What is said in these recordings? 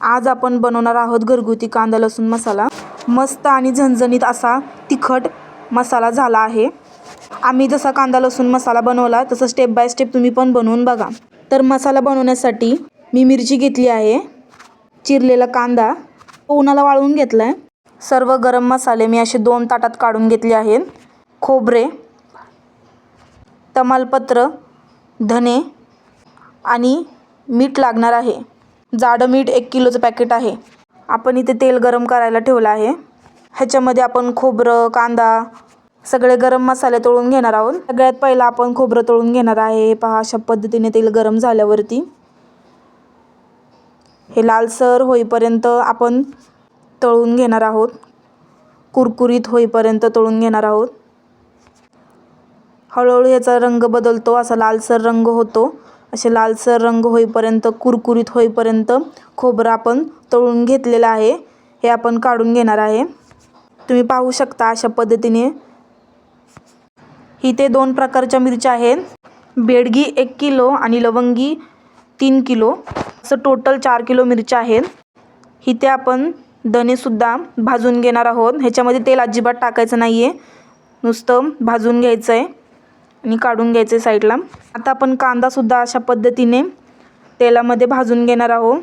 आज आपण बनवणार आहोत घरगुती कांदा लसूण मसाला. मस्त आणि झणझणीत असा तिखट मसाला झाला आहे. आम्ही जसा कांदा लसूण मसाला बनवला तसं स्टेप बाय स्टेप तुम्ही पण बनवून बघा. तर मसाला बनवण्यासाठी मी मिरची घेतली आहे. चिरलेला कांदा उन्हाला वाळवून घेतला आहे सर्व गरम मसाले मी असे दोन ताटात काढून घेतले आहेत. खोबरे तमालपत्र धने आणि मीठ लागणार आहे. जाडं मीठ एक किलोचं पॅकेट आहे. आपण इथे तेल गरम करायला ठेवलं आहे. ह्याच्यामध्ये आपण खोबरं कांदा सगळे गरम मसाले तळून घेणार आहोत. सगळ्यात पहिला आपण खोबरं तळून घेणार आहे. हे पहा अशा पद्धतीने तेल गरम झाल्यावरती हे लालसर होईपर्यंत आपण तळून घेणार आहोत. कुरकुरीत होईपर्यंत तळून घेणार आहोत. हळूहळू याचा रंग बदलतो असा लालसर रंग होतो. असे लालसर रंग होईपर्यंत कुरकुरीत होईपर्यंत खोबरं आपण तळून घेतलेलं आहे. हे आपण काढून घेणार आहे. तुम्ही पाहू शकता अशा पद्धतीने. इथे दोन प्रकारच्या मिरच्या आहेत. बेडगी एक किलो आणि लवंगी तीन किलो. असं टोटल चार किलो मिरच्या आहेत. इथे आपण धनेसुद्धा भाजून घेणार आहोत. ह्याच्यामध्ये तेल अजिबात टाकायचं नाही आहे नुसतं भाजून घ्यायचं आहे आणि काढून घ्यायचं आहे साईडला. आता आपण कांदासुद्धा अशा पद्धतीने तेलामध्ये भाजून घेणार आहोत.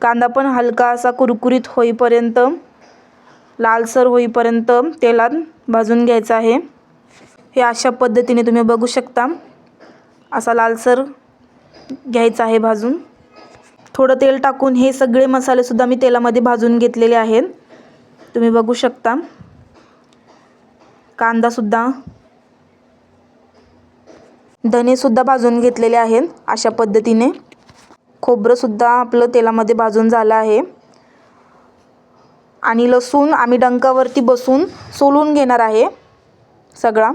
कांदा पण हलका असा कुरकुरीत होईपर्यंत लालसर होईपर्यंत तेलात भाजून घ्यायचं आहे. हे अशा पद्धतीने तुम्ही बघू शकता. असा लालसर घ्यायचा आहे भाजून. थोडं तेल टाकून हे सगळे मसालेसुद्धा मी तेलामध्ये भाजून घेतलेले आहेत. तुम्ही बघू शकता. कांदासुद्धा धनेसुद्धा भाजून घेतलेले आहेत अशा पद्धतीने. खोबरंसुद्धा आपलं तेलामध्ये भाजून झालं आहे. आणि लसूण आम्ही डंकावरती बसून सोलून घेणार आहे सगळा.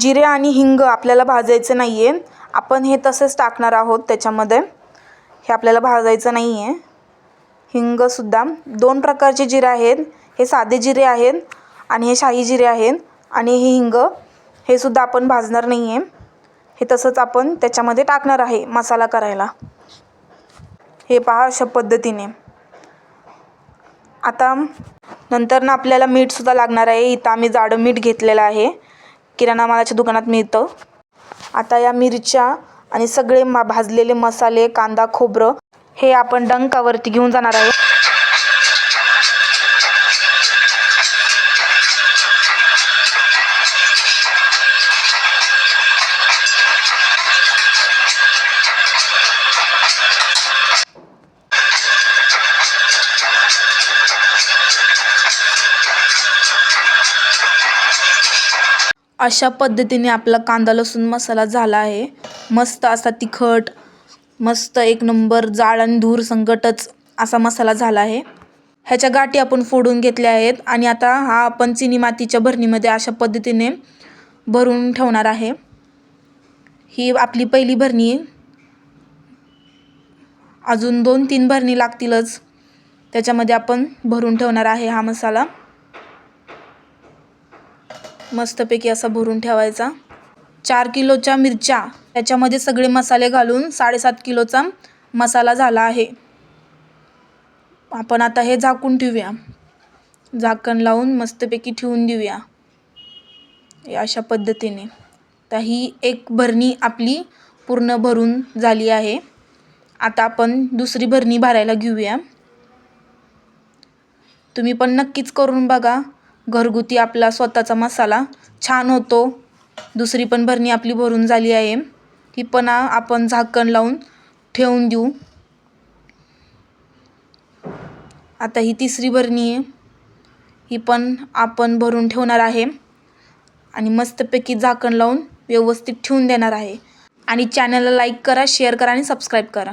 जिरे आणि हिंग आपल्याला भाजायचं नाही आहे आपण हे तसेच टाकणार आहोत त्याच्यामध्ये. हे आपल्याला भाजायचं नाही आहे हिंगसुद्धा दोन प्रकारचे जिरे आहेत. हे साधे जिरे आहेत आणि हे शाही जिरे आहेत. आणि हे हिंग हे सुद्धा आपण भाजणार नाही आहे हे तसंच आपण त्याच्यामध्ये टाकणार आहे मसाला करायला. हे पहा अशा पद्धतीने. आता नंतर ना आपल्याला मीठसुद्धा लागणार आहे. इथं आम्ही जाडं मीठ घेतलेलं आहे. किराणा मालाच्या दुकानात मिळतं. आता या मिरच्या आणि सगळे मा भाजलेले मसाले कांदा खोबरं हे आपण डंकावरती घेऊन जाणार आहे अशा पद्धतीने आपला कांदा लसूण मसाला झाला आहे. मस्त असा तिखट मस्त एक नंबर जाळ आणि धूर संकटच असा मसाला झाला आहे. ह्याच्या गाठी आपण फोडून घेतल्या आहेत आणि आता हा आपण चिनी मातीच्या भरणीमध्ये अशा पद्धतीने भरून ठेवणार आहे. ही आपली पहिली भरणी. आहे अजून दोन तीन भरणी लागतीलच. त्याच्यामध्ये आपण भरून ठेवणार आहे हा मसाला. मस्तपैकी असा भरून ठेवायचा. चार किलोच्या मिरच्या त्याच्यामध्ये सगळे मसाले घालून साडेसात किलोचा मसाला झाला आहे. आपण आता हे झाकून ठेवूया. झाकण लावून मस्तपैकी ठेवून देऊया. अशा पद्धतीने. तर ही एक भरणी आपली पूर्ण भरून झाली आहे. आता आपण दुसरी भरणी भरायला घेऊया. तुम्ही पण नक्कीच करून बघा. घरगुती आपला स्वतःचा मसाला छान होतो. दुसरी पण भरणी आपली भरून झाली आहे. ही पण आपण झाकण लावून ठेवून देऊ. आता ही तिसरी भरणी आहे. ही पण आपण भरून ठेवणार आहे. आणि मस्तपैकी झाकण लावून व्यवस्थित ठेवून देणार आहे. आणि चॅनलला लाईक करा शेअर करा आणि सबस्क्राईब करा.